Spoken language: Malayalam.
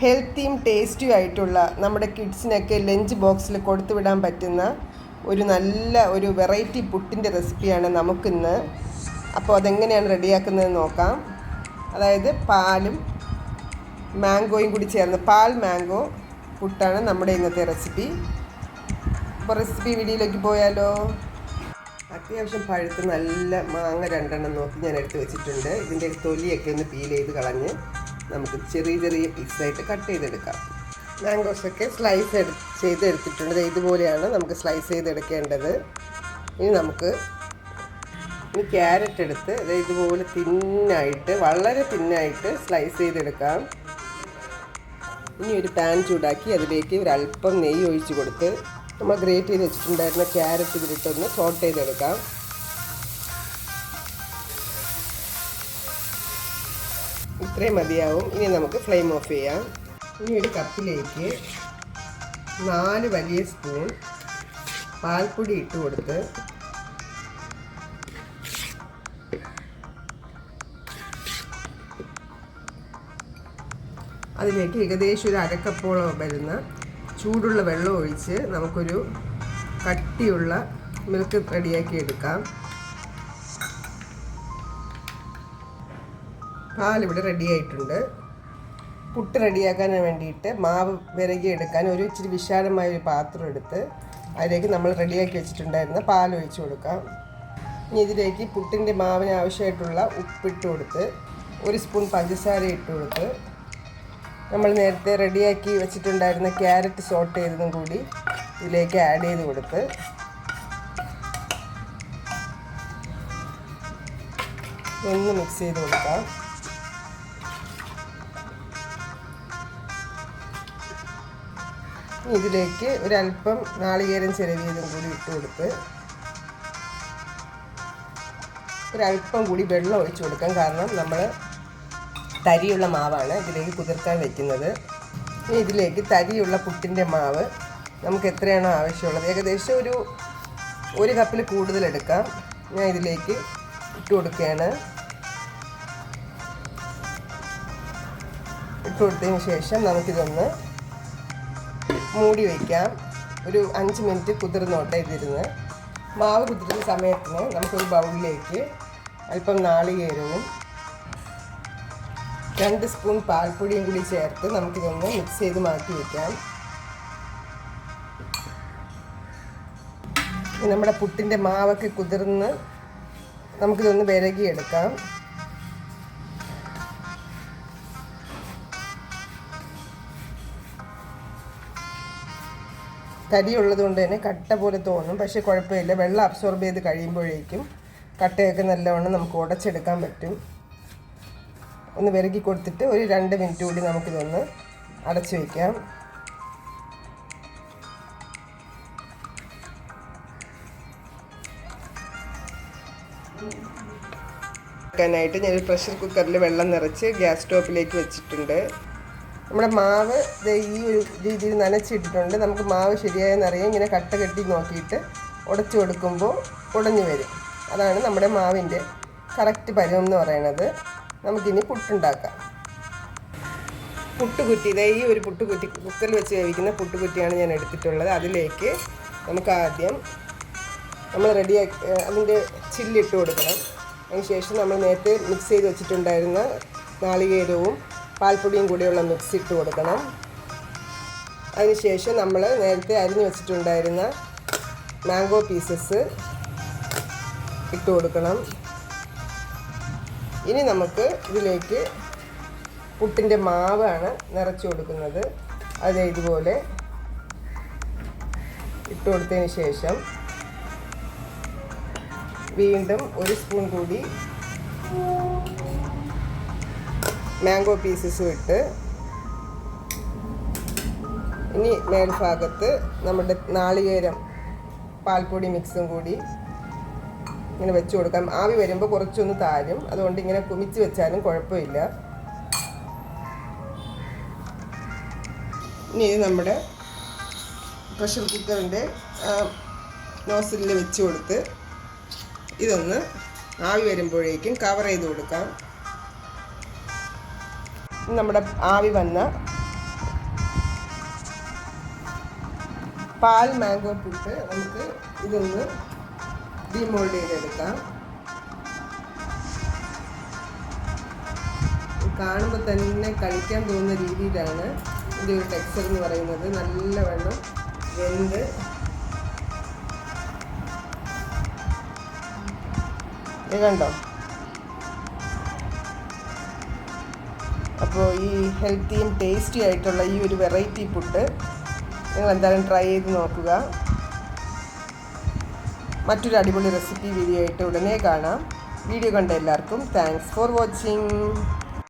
ഹെൽത്തിയും ടേസ്റ്റിയും ആയിട്ടുള്ള നമ്മുടെ കിഡ്സിനൊക്കെ ലഞ്ച് ബോക്സിൽ കൊടുത്തുവിടാൻ പറ്റുന്ന ഒരു നല്ല ഒരു വെറൈറ്റി പുട്ടിന്റെ റെസിപ്പിയാണ് നമുക്കിന്ന്. അപ്പോൾ അതെങ്ങനെയാണ് റെഡിയാക്കുന്നത് നോക്കാം. അതായത് പാലും മാംഗോയും കൂടി ചേർന്ന് പാൽ മാംഗോ പുട്ടാണ് നമ്മുടെ ഇന്നത്തെ റെസിപ്പി അപ്പോൾ റെസിപ്പി വീഡിയോയിലേക്ക് പോയാലോ? അത്യാവശ്യം പഴുത്ത് നല്ല മാങ്ങ രണ്ടെണ്ണം നോക്കി ഞാൻ എടുത്ത് വെച്ചിട്ടുണ്ട്. ഇതിന്റെ തൊലിയൊക്കെ ഒന്ന് പീൽ ചെയ്ത് കളഞ്ഞ്. നമുക്ക് ചെറിയ ചെറിയ പീസായിട്ട് കട്ട് ചെയ്തെടുക്കാം. മാംഗോസൊക്കെ സ്ലൈസ് എടു ചെയ്തെടുത്തിട്ടുണ്ട്. ഇതുപോലെയാണ് നമുക്ക് സ്ലൈസ് ചെയ്തെടുക്കേണ്ടത്. ഇനി നമുക്ക് ഇനി ക്യാരറ്റ് എടുത്ത് ഇതുപോലെ തിന്നായിട്ട് വളരെ തിന്നായിട്ട് സ്ലൈസ് ചെയ്തെടുക്കാം. ഇനി ഒരു പാൻ ചൂടാക്കി അതിലേക്ക് ഒരു അല്പം നെയ്യ് ഒഴിച്ച് കൊടുത്ത് നമ്മൾ ഗ്രേറ്റ് ചെയ്ത് വെച്ചിട്ടുണ്ടായിരുന്ന ക്യാരറ്റ് ഇതിലിട്ടൊന്ന് സോട്ട് ചെയ്തെടുക്കാം. ഇത്രയും മതിയാവും. ഇനി നമുക്ക് ഫ്ലെയിം ഓഫ് ചെയ്യാം. ഇനി ഒരു കപ്പിലേക്ക് നാല് വലിയ സ്പൂൺ പാൽപ്പൊടി ഇട്ട് കൊടുത്ത് അതിലേക്ക് ഏകദേശം ഒരു അരക്കപ്പോളം വരുന്ന ചൂടുള്ള വെള്ളം ഒഴിച്ച് നമുക്കൊരു കട്ടിയുള്ള മിൽക്ക് റെഡിയാക്കി എടുക്കാം. പാലിവിടെ റെഡി ആയിട്ടുണ്ട്. പുട്ട് റെഡിയാക്കാൻ വേണ്ടിയിട്ട് മാവ് വിരകി എടുക്കാൻ ഒരു ഇച്ചിരി വിശാലമായ ഒരു പാത്രം എടുത്ത് അതിലേക്ക് നമ്മൾ റെഡിയാക്കി വെച്ചിട്ടുണ്ടായിരുന്ന പാൽ ഒഴിച്ച് കൊടുക്കാം. ഇനി ഇതിലേക്ക് പുട്ടിന്റെ മാവിന് ആവശ്യമായിട്ടുള്ള ഉപ്പിട്ട് കൊടുത്ത് ഒരു സ്പൂൺ പഞ്ചസാര ഇട്ട് കൊടുത്ത് നമ്മൾ നേരത്തെ റെഡിയാക്കി വെച്ചിട്ടുണ്ടായിരുന്ന ക്യാരറ്റ് സോട്ട് ചെയ്തതും കൂടി ഇതിലേക്ക് ആഡ് ചെയ്ത് കൊടുത്ത് ഒന്ന് മിക്സ് ചെയ്ത് കൊടുക്കാം. ഇതിലേക്ക് ഒരല്പം നാളികേരം ചിരവിയതും കൂടി ഇട്ട് കൊടുത്ത് ഒരല്പം കൂടി വെള്ളം ഒഴിച്ചു കൊടുക്കാം. കാരണം നമ്മൾ തരിയുള്ള മാവാണ് ഇതിലേക്ക് കുതിർക്കാൻ വെക്കുന്നത്. ഇനി ഇതിലേക്ക് തരിയുള്ള പുട്ടിന്റെ മാവ് നമുക്ക് എത്രയാണോ ആവശ്യമുള്ളത്. ഏകദേശം ഒരു ഒരു കപ്പിൽ കൂടുതൽ എടുക്കാം. ഞാൻ ഇതിലേക്ക് ഇട്ട് കൊടുക്കുകയാണ്. ഇട്ട് കൊടുത്തതിന് ശേഷം നമുക്കിതൊന്ന് മൂടി വയ്ക്കാം ഒരു അഞ്ച് മിനിറ്റ് കുതിർന്നോട്ടെ ഇതിരുന്ന്. മാവ് കുതിരുന്ന സമയത്തിന് നമുക്കൊരു ബൗളിലേക്ക് അല്പം നാളികേരവും രണ്ട് സ്പൂൺ പാൽപ്പൊടിയും കൂടി ചേർത്ത് നമുക്കിതൊന്ന് മിക്സ് ചെയ്ത് മാറ്റി വയ്ക്കാം നമ്മുടെ പുട്ടിന്റെ മാവൊക്കെ കുതിർന്ന് നമുക്കിതൊന്ന് വിരകിയെടുക്കാം. തരിയുള്ളത് കൊണ്ട് തന്നെ കട്ട പോലെ തോന്നും. പക്ഷേ കുഴപ്പമില്ല. വെള്ളം അബ്സോർബ് ചെയ്ത് കഴിയുമ്പോഴേക്കും കട്ടയൊക്കെ നല്ലവണ്ണം നമുക്ക് ഉടച്ചെടുക്കാൻ പറ്റും. ഒന്ന് വിരകി കൊടുത്തിട്ട് ഒരു രണ്ട് മിനിറ്റ് കൂടി നമുക്കിതൊന്ന് അടച്ചു വയ്ക്കാം ായിട്ട് ഞാൻ പ്രഷർ കുക്കറിൽ വെള്ളം നിറച്ച് ഗ്യാസ് സ്റ്റോപ്പിലേക്ക് വെച്ചിട്ടുണ്ട്. നമ്മുടെ മാവ് ഈ ഒരു രീതിയിൽ നനച്ചിട്ടിട്ടുണ്ട്. നമുക്ക് മാവ് ശരിയായെന്നറിയാം ഇങ്ങനെ കട്ട കെട്ടി നോക്കിയിട്ട് ഉടച്ചു കൊടുക്കുമ്പോൾ ഉടഞ്ഞു വരും. അതാണ് നമ്മുടെ മാവിന്റെ കറക്റ്റ് പരുവം എന്ന് പറയണത്. നമുക്കിനി പുട്ടുണ്ടാക്കാം. പുട്ടുകുറ്റി ഇതേ ഈ ഒരു പുട്ടുകുറ്റി കുക്കറിൽ വെച്ച് വേവിക്കുന്ന പുട്ടുകുറ്റിയാണ് ഞാൻ എടുത്തിട്ടുള്ളത്. അതിലേക്ക് നമുക്ക് ആദ്യം നമ്മൾ റെഡിയാക്കി അതിന്റെ ചില്ലിട്ട് കൊടുക്കണം. അതിന് ശേഷം നമ്മൾ നേരത്തെ മിക്സ് ചെയ്ത് വെച്ചിട്ടുണ്ടായിരുന്ന നാളികേരവും പാൽപ്പൊടിയും കൂടിയുള്ള മിക്സ് ഇട്ട് കൊടുക്കണം. അതിനുശേഷം നമ്മൾ നേരത്തെ അരിഞ്ഞു വെച്ചിട്ടുണ്ടായിരുന്ന മാംഗോ പീസസ് ഇട്ട് കൊടുക്കണം. ഇനി നമുക്ക് ഇതിലേക്ക് പുട്ടിന്റെ മാവാണ് നിറച്ചു കൊടുക്കുന്നത്. അത് ഇതുപോലെ ഇട്ട് കൊടുത്തതിന് ശേഷം വീണ്ടും ഒരു സ്പൂൺ കൂടി മാംഗോ പീസസും ഇട്ട് ഇനി മേൽഭാഗത്ത് നമ്മുടെ നാളികേരം പാൽപ്പൊടി മിക്സും കൂടി ഇങ്ങനെ വെച്ച് കൊടുക്കാം. ആവി വരുമ്പോൾ കുറച്ചൊന്ന് താരും. അതുകൊണ്ട് ഇങ്ങനെ കുമിച്ച് വെച്ചാലും കുഴപ്പമില്ല. ഇനി ഇത് നമ്മുടെ പ്രഷർ കുക്കറിന്റെ നോസിലിൽ വെച്ച് കൊടുത്ത് ഇതൊന്ന് ആവി വരുമ്പോഴേക്കും കവർ ചെയ്ത് കൊടുക്കാം. നമ്മുടെ ആവി വന്ന പാൽ മാംഗോ പുട്ട് നമുക്ക് ഇതൊന്ന് ഡിമോൾഡ് ചെയ്തെടുക്കാം. കാണുമ്പോൾ തന്നെ കഴിക്കാൻ തോന്നുന്ന രീതിയിലാണ് ഇതിന്റെ ഒരു ടെക്സ്ചർ എന്ന് പറയുന്നത്. നല്ല വെള്ളം വെന്ത് ഇതുണ്ടോ കണ്ടോ? അപ്പോൾ ഈ ഹെൽത്തിയും ടേസ്റ്റി ആയിട്ടുള്ള ഈ ഒരു വെറൈറ്റി പുട്ട് നിങ്ങൾ എന്തായാലും ട്രൈ ചെയ്ത് നോക്കുക. മറ്റൊരു അടിപൊളി റെസിപ്പി വീഡിയോ ആയിട്ട് ഉടനെ കാണാം. വീഡിയോ കണ്ട എല്ലാവർക്കും താങ്ക്സ് ഫോർ വാച്ചിങ്